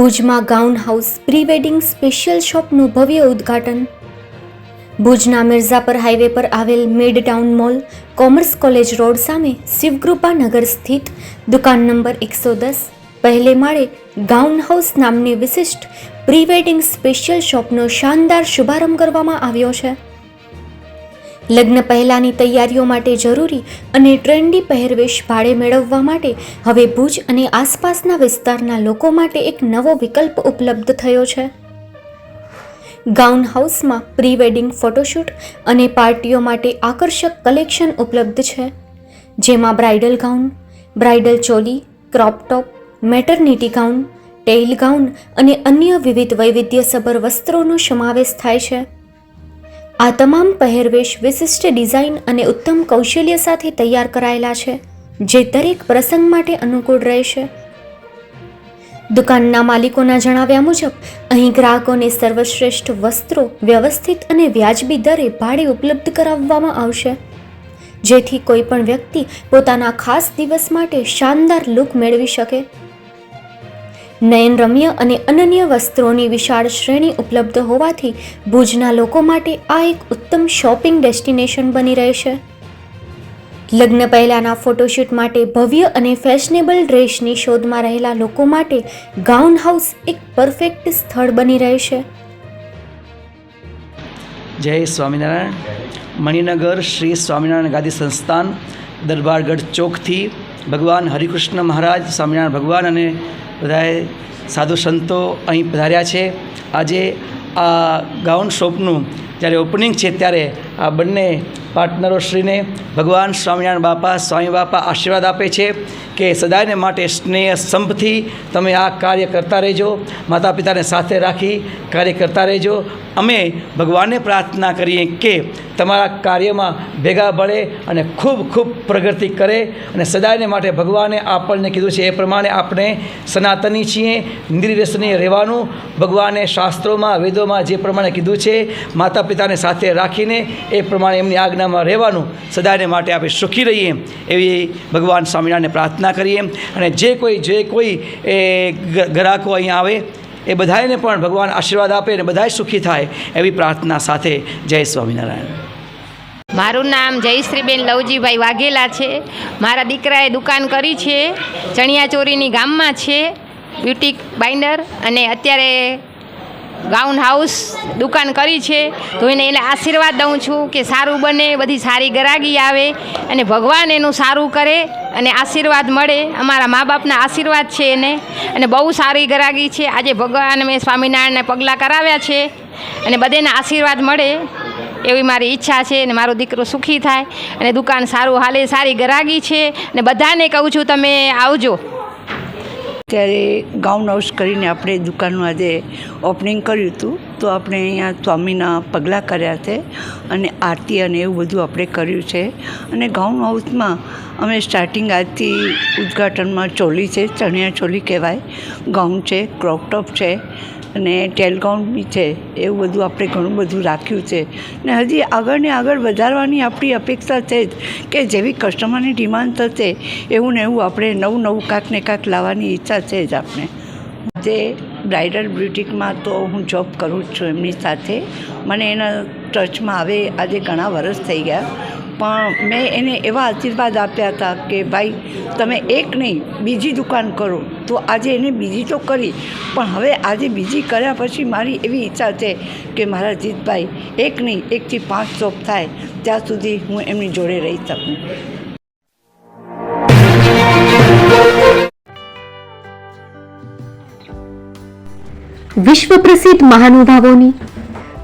ભુજમાં gown house pre wedding special શોપનું ભવ્ય ઉદ્ઘાટન. ભુજના મિર્ઝાપર હાઈવે પર આવેલ mid town mall, commerce college road સામે શિવકૃપા નગર સ્થિત દુકાન નંબર એકસો દસ. પહેલે માળે ગાઉન હાઉસ નામની વિશિષ્ટ પ્રી વેડિંગ સ્પેશિયલ શોપનો શાનદાર શુભારંભ કરવામાં આવ્યો છે. લગ્ન પહેલાંની તૈયારીઓ માટે જરૂરી અને ટ્રેન્ડી પહેરવેશ ભાડે મેળવવા માટે હવે ભુજ અને આસપાસના વિસ્તારના લોકો માટે એક નવો વિકલ્પ ઉપલબ્ધ થયો છે. ગાઉન હાઉસમાં પ્રી વેડિંગ ફોટોશૂટ અને પાર્ટીઓ માટે આકર્ષક કલેક્શન ઉપલબ્ધ છે. જેમાં bridal gown, bridal choli, crop top, maternity gown, tail gown અને અન્ય વિવિધ વૈવિધ્યસભર વસ્ત્રોનો સમાવેશ થાય છે. આ તમામ પહેરવેશ વિશિષ્ટ ડિઝાઇન અને ઉત્તમ કૌશલ્ય સાથે તૈયાર કરાયેલા છે, જે દરેક પ્રસંગ માટે અનુકૂળ રહેશે. દુકાનના માલિકોના જણાવ્યા મુજબ, અહીં ગ્રાહકોને સર્વશ્રેષ્ઠ વસ્ત્રો, વ્યવસ્થિત અને વ્યાજબી દરે ભાડે ઉપલબ્ધ કરાવવામાં આવશે. જેથી કોઈ પણ વ્યક્તિ પોતાના ખાસ દિવસ માટે શાનદાર લુક મેળવી શકે. નયનરમ્ય અને અનન્ય વસ્ત્રોની વિશાળ શ્રેણી ઉપલબ્ધ હોવાથી ભુજના લોકો માટે આ એક ઉત્તમ શોપિંગ ડેસ્ટિનેશન બની રહેશે લગ્ન પહેલાંના ફોટોશૂટ માટે ભવ્ય અને ફેશનેબલ ડ્રેસની શોધમાં રહેલા લોકો માટે ગાઉન હાઉસ એક પરફેક્ટ સ્થળ બની રહેશે જય સ્વામિનારાયણ. મણિનગર શ્રી સ્વામિનારાયણ ગાદી સંસ્થાન દરબારગઢ ચોકથી ભગવાન હરિકૃષ્ણ મહારાજ, સ્વામિનારાયણ ભગવાન અને બધાએ સાધુ સંતો અહીં પધાર્યા છે. આજે આ ગાઉન શોપનું જ્યારે ઓપનિંગ છે ત્યારે આ બંને પાર્ટનરો શ્રીને ભગવાન સ્વામિનારાયણ બાપા, સ્વામી બાપા આશીર્વાદ આપે છે કે સદાયને માટે સ્નેહ સંપથી તમે આ કાર્ય કરતા રહેજો માતા પિતાને સાથે રાખી કાર્ય કરતા રહેજો. અમે ભગવાનને પ્રાર્થના કરીએ કે તમારા કાર્યમાં ભેગા ભળે અને ખૂબ ખૂબ પ્રગતિ કરે અને સદાયને માટે ભગવાને આપણને કીધું છે એ પ્રમાણે આપણે સનાતની છીએ નિર્વ્યસની રહેવાનું. ભગવાને શાસ્ત્રોમાં, વેદોમાં જે પ્રમાણે કીધું છે માતા પિતાને સાથે રાખીને એ પ્રમાણે એમની આજ્ઞામાં રહેવાનું સદાયને માટે આપણે સુખી રહીએ એવી ભગવાન સ્વામિનારાયણને પ્રાર્થના કરીએ. અને જે કોઈ જે કોઈ એ ગ્રાહકો અહીં આવે, એ બધાને પણ ભગવાન આશીર્વાદ આપે અને બધાય સુખી થાય એવી પ્રાર્થના સાથે જય સ્વામિનારાયણ. મારું નામ જયશ્રીબેન લવજીભાઈ વાઘેલા છે. મારા દીકરાએ દુકાન કરી છે. ચણિયાચોરીની ગામમાં છે. બ્યુટી બાઇન્ડર અને અત્યારે ગાઉન હાઉસ દુકાન કરી છે. તો એને એને આશીર્વાદ દઉં છું કે સારું બને, બધી સારી ગરાગી આવે અને ભગવાન એનું સારું કરે અને આશીર્વાદ મળે. અમારા મા બાપના આશીર્વાદ છે એને અને બહુ સારી ગરાગી છે. આજે ભગવાન મેં સ્વામિનારાયણને પગલાં કરાવ્યા છે અને બધેના આશીર્વાદ મળે એવી મારી ઈચ્છા છે અને મારો દીકરો સુખી થાય અને દુકાન સારું હાલે, સારી ગરાગી છે. અને બધાને કહું છું, તમે આવજો. ત્યારે ગાઉન હાઉસ કરીને આપણે દુકાનનું આજે ઓપનિંગ કર્યું હતું. તો આપણે અહીંયા સ્વામીના પગલાં કર્યા છે અને આરતી અને એવું બધું આપણે કર્યું છે. અને ગાઉન હાઉસમાં અમે સ્ટાર્ટિંગ આજથી ઉદ્ઘાટનમાં ચોલી છે, ચણિયા ચોલી કહેવાય. ગાઉન છે ક્રોપટોપ છે અને ટેલકોમ બી છે, એવું બધું આપણે ઘણું બધું રાખ્યું છે. ને હજી આગળ ને આગળ વધારવાની આપણી અપેક્ષા છે જ કે જેવી કસ્ટમરની ડિમાન્ડ થશે, એવું ને એવું આપણે નવું નવું કાંક ને કાંક લાવવાની ઈચ્છા છે જ આપણે. જે બ્રાઇડલ બ્યુટિકમાં તો હું જોબ કરું જ છું એમની સાથે. મને એના ટચમાં આવે આજે ઘણા વર્ષ થઈ ગયા. પણ મેં એને એવા આશીર્વાદ આપ્યા હતા કે ભાઈ, તમે એક નહીં, બીજી દુકાન કરો. તો આજે એને બીજી તો કરી, પણ હવે આજે બીજી કર્યા પછી મારી એવી ઈચ્છા છે કે મારા જીતભાઈ એક નહીં, એકથી પાંચ શોપ થાય ત્યાં સુધી હું એમની જોડે રહી શકું. વિશ્વ પ્રસિદ્ધ મહાનુભાવોની